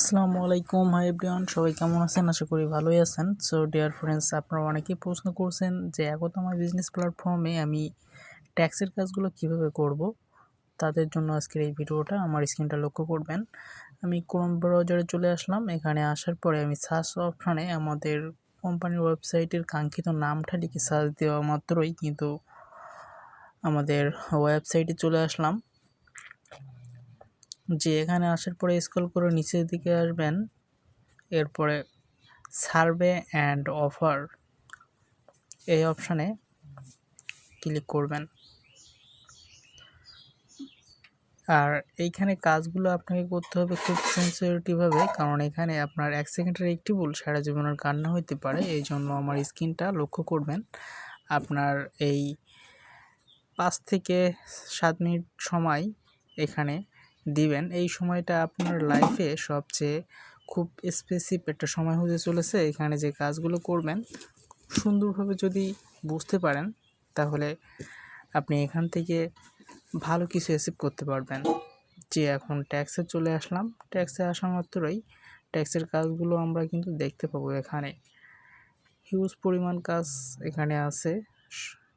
আসসালামু আলাইকুম। Hi everyone সবাই কেমন আছেন? আশা করি ভালোই আছেন। সো ডিয়ার ফ্রেন্ডস আপনারা অনেকেই প্রশ্ন করছেন যে এখন আমার বিজনেস প্ল্যাটফর্মে আমি ট্যাক্সের কাজগুলো কীভাবে করব? তাদের জন্য আজকের এই ভিডিওটা আমার স্ক্রিনটা লক্ষ্য করবেন। আমি ক্রোম ব্রাউজারে চলে আসলাম। এখানে আসার পরে আমি সার্চ অপশানে আমাদের কোম্পানির ওয়েবসাইটের কাঙ্ক্ষিত নামটা লিখে সার্চ দেওয়া মাত্রই কিন্তু আমাদের ওয়েবসাইটে চলে আসলাম। যে এখানে আসার পরে স্ক্রল করে নিচের দিকে আসবেন। এরপরে সার্ভে অ্যান্ড অফার এই অপশানে ক্লিক করবেন। আর এইখানে কাজগুলো আপনাকে করতে হবে খুব সেন্সিটিভভাবে কারণ এখানে আপনার এক সেকেন্ডের একটি ভুল, সারা জীবনের কান্না হইতে পারে এই জন্য আমার স্ক্রিনটা লক্ষ্য করবেন। আপনার এই পাঁচ থেকে সাত মিনিট সময় এখানে দিবেন। এই সময়টা আপনার লাইফে সবচেয়ে খুব স্পেসিফিক একটা সময় হতে চলেছে। এখানে যে কাজগুলো করবেন, সুন্দরভাবে যদি বুঝতে পারেন, তাহলে আপনি এখান থেকে ভালো কিছু অ্যাচিভ করতে পারবেন। যে এখন ট্যাক্সে চলে আসলাম ট্যাক্সে আসা মাত্রই ট্যাক্সের কাজগুলো আমরা কিন্তু দেখতে পাবো এখানে। হিউজ পরিমাণ কাজ এখানে আছে।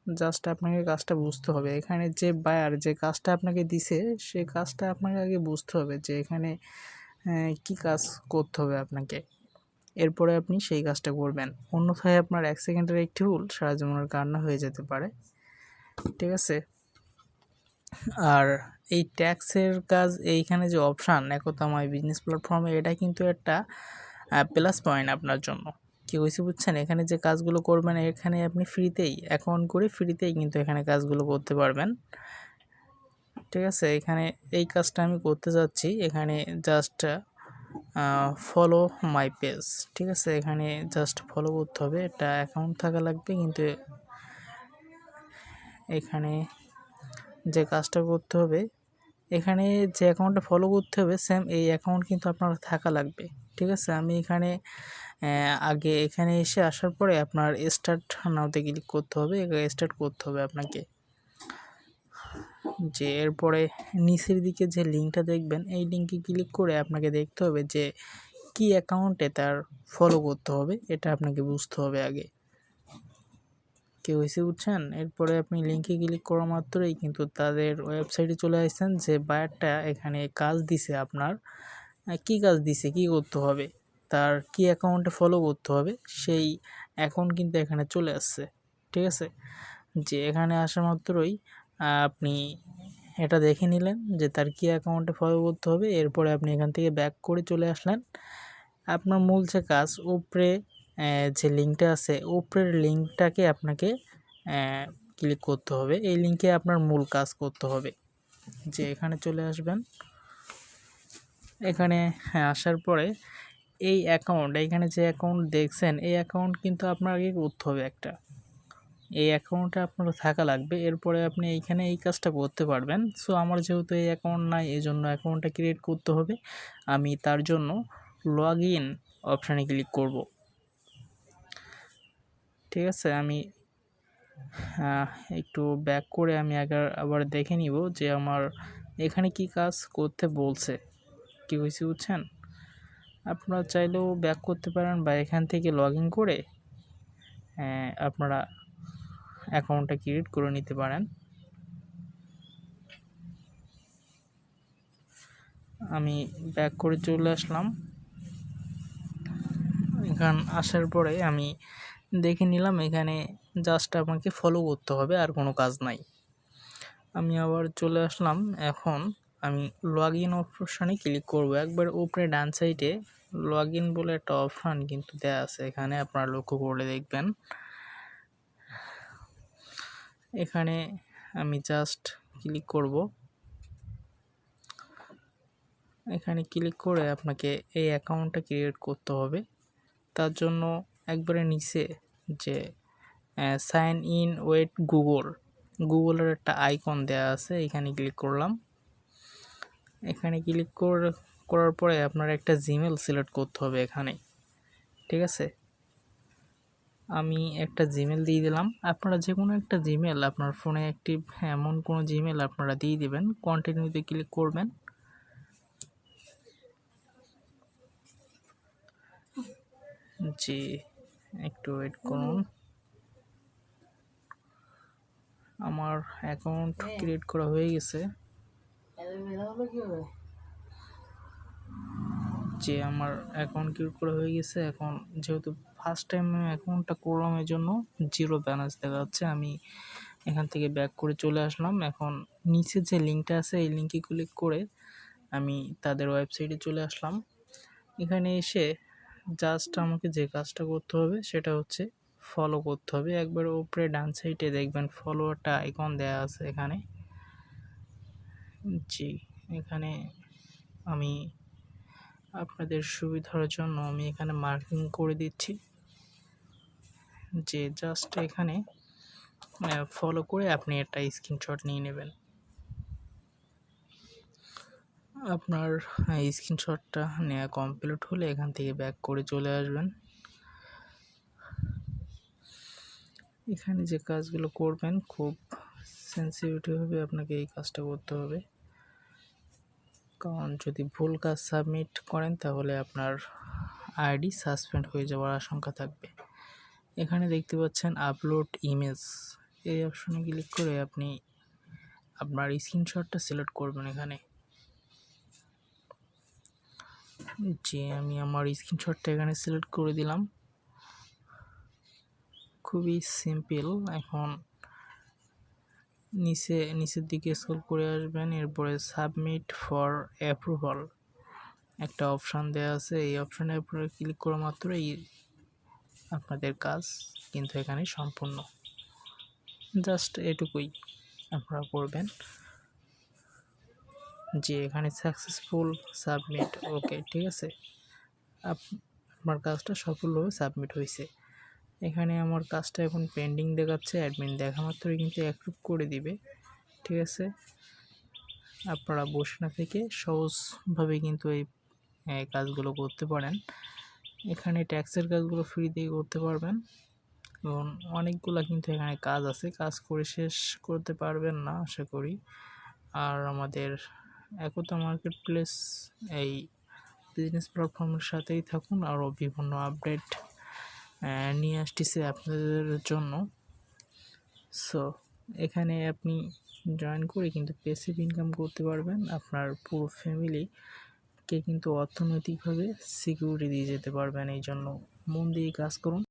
জাস্ট আপনাকে কাজটা বুঝতে হবে। এখানে যে বায়ার যে কাজটা আপনাকে দিছে, সে কাজটা আপনাকে আগে বুঝতে হবে যে এখানে কি কাজ করতে হবে আপনাকে। এরপরে আপনি সেই কাজটা করবেন। অন্যথায় আপনার এক সেকেন্ডের একটি ভুল সারা জীবনের কান্না হয়ে যেতে পারে। ঠিক আছে? আর এই ট্যাক্সের কাজ, এইখানে যে অপশান একতা মাই বিজনেস প্ল্যাটফর্মে এটা কিন্তু একটা প্লাস পয়েন্ট আপনার জন্য। কী হয়েছে বুঝছেন? এখানে যে কাজগুলো করবেন, এখানে আপনি ফ্রিতেই অ্যাকাউন্ট করে ফ্রিতেই কিন্তু এখানে কাজগুলো করতে পারবেন। ঠিক আছে? এখানে এই কাজটা আমি করতে যাচ্ছি। এখানে জাস্ট ফলো মাই পেজ ঠিক আছে? এখানে জাস্ট ফলো করতে হবে। এটা অ্যাকাউন্ট থাকা লাগবে কিন্তু এখানে যে কাজটা করতে হবে এখানে যে অ্যাকাউন্টটা ফলো করতে হবে সেম এই অ্যাকাউন্ট কিন্তু আপনার থাকা লাগবে। ঠিক আছে? আমি এখানে আগে এখানে এসে আসার পরে আপনার স্টার্ট নাওতে ক্লিক করতে হবে স্টার্ট করতে হবে আপনাকে। যে এরপরে নিচের দিকে যে লিঙ্কটা দেখবেন, এই লিঙ্কে ক্লিক করে আপনাকে দেখতে হবে যে কি অ্যাকাউন্টে তার ফলো করতে হবে, এটা আপনাকে বুঝতে হবে আগে। কেউ এসে বুঝছেন এরপরে আপনি লিঙ্কে ক্লিক করা মাত্রই কিন্তু তাদের ওয়েবসাইটে চলে আসছেন যে বায়ারটা এখানে কাজ দিছে আপনার। কি কাজ দিছে? কি করতে হবে? তার কি অ্যাকাউন্টে ফলো করতে হবে? সেই অ্যাকাউন্ট কিন্তু এখানে চলে আসছে, ঠিক আছে? যে এখানে আসা মাত্রই আপনি এটা দেখে নিলেন যে তার কি অ্যাকাউন্টে ফলো করতে হবে। এরপরে আপনি এখান থেকে ব্যাক করে চলে আসলেন। আপনার মূল যে কাজ, উপরে যে লিঙ্কটা আছে, উপরের লিঙ্কটাকে আপনাকে ক্লিক করতে হবে। এই লিঙ্কে আপনার মূল কাজ করতে হবে। যে এখানে চলে আসবেন। এখানে আসার পরে এই অ্যাকাউন্ট এখানে যে অ্যাকাউন্ট দেখছেন, এই অ্যাকাউন্ট কিন্তু আপনার আগে করতে হবে একটা। এই অ্যাকাউন্টে আপনার থাকা লাগবে। এরপরে আপনি এইখানে এই কাজটা করতে পারবেন। সো আমার যেহেতু এই অ্যাকাউন্ট নাই এই জন্য অ্যাকাউন্টটা ক্রিয়েট করতে হবে। আমি তার জন্য লগ ইন অপশানে ক্লিক করব। ঠিক আছে, আমি একটু ব্যাক করে আমি আগে আবার দেখে নিব যে আমার এখানে কি কাজ করতে বলছে। কি হয়েছে বুঝছেন? আপনারা চাইলেও ব্যাক করতে পারেন বা এখান থেকে লগ ইন করে আপনারা অ্যাকাউন্টটা ক্রিয়েট করে নিতে পারেন। আমি ব্যাক করে চলে আসলাম। এখান আসার পরে আমি দেখে নিলাম, এখানে জাস্ট আমাকে ফলো করতে হবে, আর কোনো কাজ নাই। আমি আবার চলে আসলাম, এখন আমি লগ ইন অপশানে ক্লিক করব। একবার উপরে ডান সাইডে লগ ইন বলে একটা অপশান কিন্তু দেওয়া আছে, এখানে আপনারা লক্ষ্য করলে দেখবেন। এখানে আমি জাস্ট ক্লিক করব। এখানে ক্লিক করে আপনাকে এই অ্যাকাউন্টটা ক্রিয়েট করতে হবে। তার জন্য একবারে নিচে যে সাইন ইন ওয়েট গুগল গুগলের একটা আইকন দেওয়া আছে, এখানে ক্লিক করলাম। এখানে ক্লিক করার পরে আপনার একটা জিমেল সিলেক্ট করতে হবে এখানে। ঠিক আছে? আমি একটা জিমেল দিয়ে দিলাম। আপনারা যে কোনো একটা জিমেল আপনার ফোনে একটি এমন কোনো জিমেল আপনারা দিয়ে দিবেন। কন্টিনিউতে ক্লিক করবেন। জি। একটু ওয়েট করুন। আমার অ্যাকাউন্ট ক্রিয়েট করা হয়ে গেছে। যে আমার অ্যাকাউন্ট ক্রিয়েট করা হয়ে গেছে এখন যেহেতু ফার্স্ট টাইম আমি অ্যাকাউন্টটা করলাম এর জন্য জিরো ব্যালেন্স দেখা যাচ্ছে। আমি এখান থেকে ব্যাক করে চলে আসলাম। এখন নিচে যে লিঙ্কটা আছে এই লিঙ্কে ক্লিক করে আমি তাদের ওয়েবসাইটে চলে আসলাম। এখানে এসে জাস্ট আমাকে যে কাজটা করতে হবে সেটা হচ্ছে ফলো করতে হবে। একবার উপরে ডান সাইডে দেখবেন ফলোয়ারটা আইকন দেওয়া আছে এখানে। জি, এখানে আমি আপনাদের সুবিধার জন্য আমি এখানে মার্কিং করে দিচ্ছি। যে জাস্ট এখানে ফলো করে আপনি একটা স্ক্রিনশট নিয়ে নেবেন। আপনার স্ক্রিনশটটা নেওয়া কমপ্লিট হলে এখান থেকে ব্যাক করে চলে আসবেন। এখানে যে কাজগুলো করবেন, খুব সেন্সিটিভভাবে আপনাকে এই কাজটা করতে হবে। কারণ যদি ভুল কাজ সাবমিট করেন, তাহলে আপনার আইডি সাসপেন্ড হয়ে যাওয়ার আশঙ্কা থাকবে। এখানে দেখতে পাচ্ছেন আপলোড ইমেজ এই অপশনে ক্লিক করে আপনি আপনার স্ক্রিনশটটা সিলেক্ট করবেন এখানে। জি, আমি আমার স্ক্রিনশটটা এখানে সিলেক্ট করে দিলাম। খুবই সিম্পল এখন নিচে, নিচের দিকে স্ক্রল করে আসবেন, এরপরে সাবমিট ফর অ্যাপ্রুভাল একটা অপশান দেওয়া আছে। এই অপশানের উপরে ক্লিক করা মাত্রই আপনাদের কাজ কিন্তু এখানে সম্পূর্ণ। জাস্ট এটুকুই আপনারা করবেন। যে এখানে সাকসেসফুল সাবমিট ওকে ঠিক আছে? আপনার কাজটা সফলভাবে সাবমিট হয়েছে। এখানে আমার কাজটা এখন পেন্ডিং দেখাচ্ছে অ্যাডমিন দেখা মাত্রই কিন্তু অ্যাপ্রুভ করে দিবে, ঠিক আছে? আপনারা বসে না থেকে সহজভাবে কিন্তু এই কাজগুলো করতে পারেন। এখানে ট্যাক্সের কাজগুলো ফ্রিতেই করতে পারবেন। এবং অনেকগুলো কিন্তু এখানে কাজ আছে, কাজ করে শেষ করতে পারবেন না, আশা করি। আর আমাদের একতা মার্কেট প্লেস এই বিজনেস প্ল্যাটফর্মের সাথেই থাকুন আরও বিভিন্ন আপডেট নিয়ে আসতেছে আপনাদের জন্য। সো এখানে আপনি জয়েন করে কিন্তু পেসিভ ইনকাম করতে পারবেন। আপনার পুরো ফ্যামিলিকে কিন্তু অর্থনৈতিকভাবে সিকিউরিটি দিয়ে যেতে পারবেন। এই জন্য মন দিয়ে কাজ করুন।